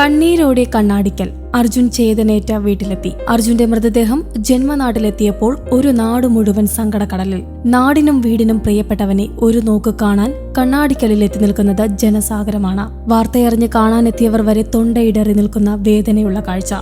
കണ്ണീരോടെ കണ്ണാടിക്കൽ. അർജുൻ ചേതനേറ്റ വീട്ടിലെത്തി. അർജുന്റെ മൃതദേഹം ജന്മനാട്ടിലെത്തിയപ്പോൾ ഒരു നാട് മുഴുവൻ സങ്കടക്കടലിൽ. നാടിനും വീടിനും പ്രിയപ്പെട്ടവനെ ഒരു നോക്ക് കാണാൻ കണ്ണാടിക്കലിൽ എത്തി നിൽക്കുന്നത് ജനസാഗരമാണ്. വാർത്തയറിഞ്ഞ് കാണാനെത്തിയവർ വരെ തൊണ്ടയിടറി നിൽക്കുന്ന വേദനയുള്ള കാഴ്ച.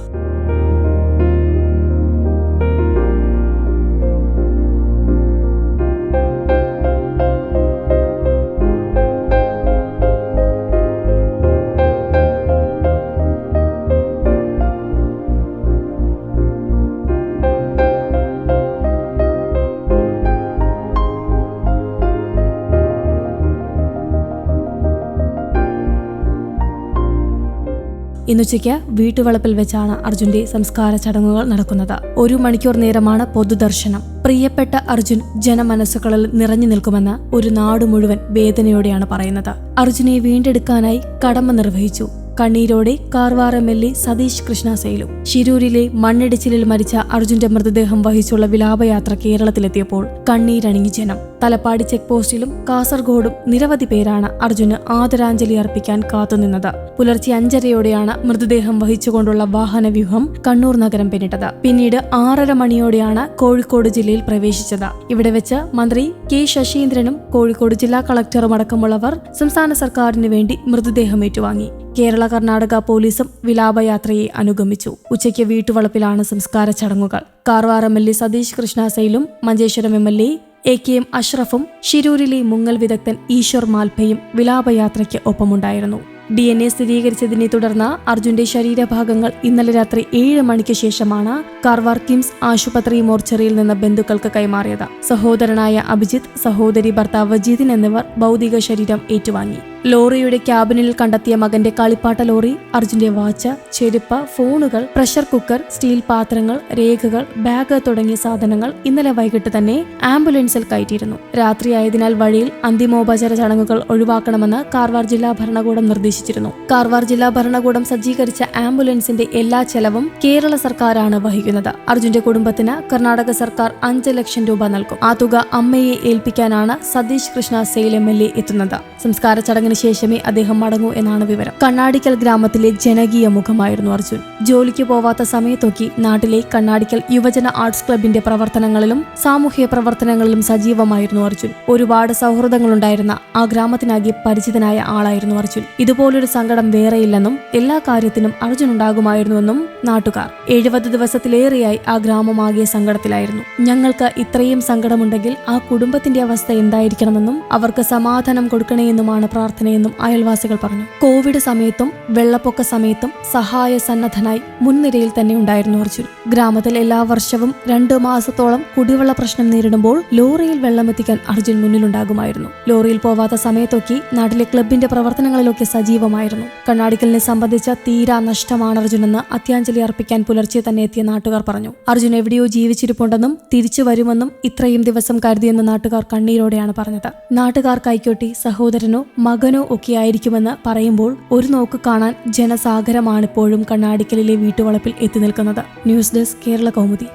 ഇന്നുച്ചയ്ക്ക് വീട്ടുവളപ്പിൽ വെച്ചാണ് അർജുന്റെ സംസ്കാര ചടങ്ങുകൾ നടക്കുന്നത്. ഒരു മണിക്കൂർ നേരമാണ് പൊതുദർശനം. പ്രിയപ്പെട്ട അർജുൻ ജനമനസ്സുകളിൽ നിറഞ്ഞു നിൽക്കുമെന്ന് ഒരു നാട് മുഴുവൻ വേദനയോടെയാണ് പറയുന്നത്. അർജുനെ വീണ്ടെടുക്കാനായി കടമ നിർവഹിച്ചു. കണ്ണീരോടെ Karwar M L A Satish കൃഷ്ണസേലും ശിരൂരിലെ മണ്ണിടിച്ചിലിൽ മരിച്ച അർജുന്റെ മൃതദേഹം വഹിച്ചുള്ള വിലാപയാത്ര കേരളത്തിലെത്തിയപ്പോൾ കണ്ണീരണിഞ്ഞു ജനം. തലപ്പാടി ചെക്ക് പോസ്റ്റിലും കാസർഗോഡും നിരവധി പേരാണ് അർജുന് ആദരാഞ്ജലി അർപ്പിക്കാൻ കാത്തുനിന്നത്. പുലർച്ചെ അഞ്ചരയോടെയാണ് മൃതദേഹം വഹിച്ചുകൊണ്ടുള്ള വാഹനവ്യൂഹം കണ്ണൂർ നഗരം പിന്നിട്ടത്. പിന്നീട് ആറര മണിയോടെയാണ് കോഴിക്കോട് ജില്ലയിൽ പ്രവേശിച്ചത്. ഇവിടെ വെച്ച് മന്ത്രി കെ ശശീന്ദ്രനും കോഴിക്കോട് ജില്ലാ കളക്ടറും അടക്കമുള്ളവർ സംസ്ഥാന സർക്കാരിന് വേണ്ടി മൃതദേഹം ഏറ്റുവാങ്ങി. കേരള കർണാടക പോലീസും വിലാപയാത്രയെ അനുഗമിച്ചു. ഉച്ചയ്ക്ക് വീട്ടുവളപ്പിലാണ് സംസ്കാര ചടങ്ങുകൾ. Karwar M L A Satish കൃഷ്ണാസയിലും Manjeshwaram M L A A K M അഷ്റഫും ഷിരൂരിലെ മുങ്ങൽ വിദഗ്ധൻ ഈശ്വർ മാൽഭയും വിലാപയാത്രയ്ക്ക് ഒപ്പമുണ്ടായിരുന്നു. ഡി എൻ എ സ്ഥിരീകരിച്ചതിനെ തുടർന്ന് അർജുന്റെ ശരീരഭാഗങ്ങൾ ഇന്നലെ രാത്രി ഏഴ് മണിക്ക് ശേഷമാണ് കാർവാർ കിംസ് ആശുപത്രി മോർച്ചറിയിൽ നിന്ന് ബന്ധുക്കൾക്ക് കൈമാറിയത്. സഹോദരനായ അഭിജിത്ത് സഹോദരി ഭർത്താവ് ജിതിൻ എന്നിവർ ഭൗതിക ശരീരം ഏറ്റുവാങ്ങി. ലോറിയുടെ ക്യാബിനിൽ കണ്ടെത്തിയ മകന്റെ കളിപ്പാട്ട ലോറി അർജുന്റെ വാച്ച് ചെരുപ്പ് ഫോണുകൾ പ്രഷർ കുക്കർ സ്റ്റീൽ പാത്രങ്ങൾ രേഖകൾ ബാഗ് തുടങ്ങിയ സാധനങ്ങൾ ഇന്നലെ വൈകിട്ട് തന്നെ ആംബുലൻസിൽ കയറ്റിയിരുന്നു. രാത്രിയായതിനാൽ വഴിയിൽ അന്തിമോപചാര ചടങ്ങുകൾ ഒഴിവാക്കണമെന്ന് കാർവാർ ജില്ലാ ഭരണകൂടം നിർദ്ദേശിച്ചിരുന്നു. കാർവാർ ജില്ലാ ഭരണകൂടം സജ്ജീകരിച്ച ആംബുലൻസിന്റെ എല്ലാ ചെലവും കേരള സർക്കാരാണ് വഹിക്കുന്നത്. അർജുന്റെ കുടുംബത്തിന് കർണാടക സർക്കാർ അഞ്ച് ലക്ഷം രൂപ നൽകും. ആ തുക അമ്മയെ ഏൽപ്പിക്കാനാണ് Satish Krishna Sail M L A എത്തുന്നത്. സംസ്കാര ചടങ്ങിന് ശേഷമേ അദ്ദേഹം മടങ്ങൂ എന്നാണ് വിവരം. കണ്ണാടിക്കൽ ഗ്രാമത്തിലെ ജനകീയ മുഖമായിരുന്നു അർജുൻ. ജോലിക്ക് പോവാത്ത സമയത്തൊക്കെ നാട്ടിലെ കണ്ണാടിക്കൽ യുവജന ആർട്സ് ക്ലബിന്റെ പ്രവർത്തനങ്ങളിലും സാമൂഹ്യ പ്രവർത്തനങ്ങളിലും സജീവമായിരുന്നു അർജുൻ. ഒരുപാട് സൗഹൃദങ്ങളുണ്ടായിരുന്ന ആ ഗ്രാമത്തിനാകെ പരിചിതനായ ആളായിരുന്നു അർജുൻ. ഇതുപോലൊരു സങ്കടം വേറെയില്ലെന്നും എല്ലാ കാര്യത്തിനും അർജുൻ ഉണ്ടാകുമായിരുന്നുവെന്നും നാട്ടുകാർ. എഴുപത് ദിവസത്തിലേറെയായി ആ ഗ്രാമമാകെ സങ്കടത്തിലായിരുന്നു. ഞങ്ങൾക്ക് ഇത്രയും സങ്കടമുണ്ടെങ്കിൽ ആ കുടുംബത്തിന്റെ അവസ്ഥ എന്തായിരിക്കണമെന്നും അവർക്ക് സമാധാനം കൊടുക്കണേയെന്നുമാണ് പ്രാർത്ഥനയെന്നും അയൽവാസികൾ പറഞ്ഞു. കോവിഡ് സമയത്തും വെള്ളപ്പൊക്ക സമയത്തും സഹായ സന്നദ്ധനായി മുൻനിരയിൽ തന്നെ ഉണ്ടായിരുന്നു അർജുൻ. ഗ്രാമത്തിൽ എല്ലാ വർഷവും രണ്ടു മാസത്തോളം കുടിവെള്ള പ്രശ്നം നേരിടുമ്പോൾ ലോറിയിൽ വെള്ളമെത്തിക്കാൻ അർജുൻ മുന്നിലുണ്ടാകുമായിരുന്നു. ലോറിയിൽ പോവാത്ത സമയത്തൊക്കെ നാട്ടിലെ ക്ലബിന്റെ പ്രവർത്തനങ്ങളിലൊക്കെ സജീവമായിരുന്നു. കണ്ണാടിക്കലിനെ സംബന്ധിച്ച തീരാ നഷ്ടമാണ് അർജുനെന്ന് അത്യാഞ്ജലി അർപ്പിക്കാൻ പുലർച്ചെ തന്നെ എത്തിയ നാട്ടുകാർ പറഞ്ഞു. അർജുൻ എവിടെയോ ജീവിച്ചിരിപ്പുണ്ടെന്നും തിരിച്ചു വരുമെന്നും ഇത്രയും ദിവസം കരുതിയെന്ന് നാട്ടുകാർ കണ്ണീരോടെയാണ് പറഞ്ഞത്. നാട്ടുകാർ കൈക്കൊട്ടി സഹോദരനോ മകനോ ഒക്കെയായിരിക്കുമെന്ന് പറയുമ്പോൾ ഒരു നോക്ക് കാണാൻ ജനസാഗരമാണിപ്പോഴും കണ്ണാടിക്കലിലെ വീട്ടുവളപ്പിൽ എത്തി നിൽക്കുന്നത്. News desk Kerala Kaumudi.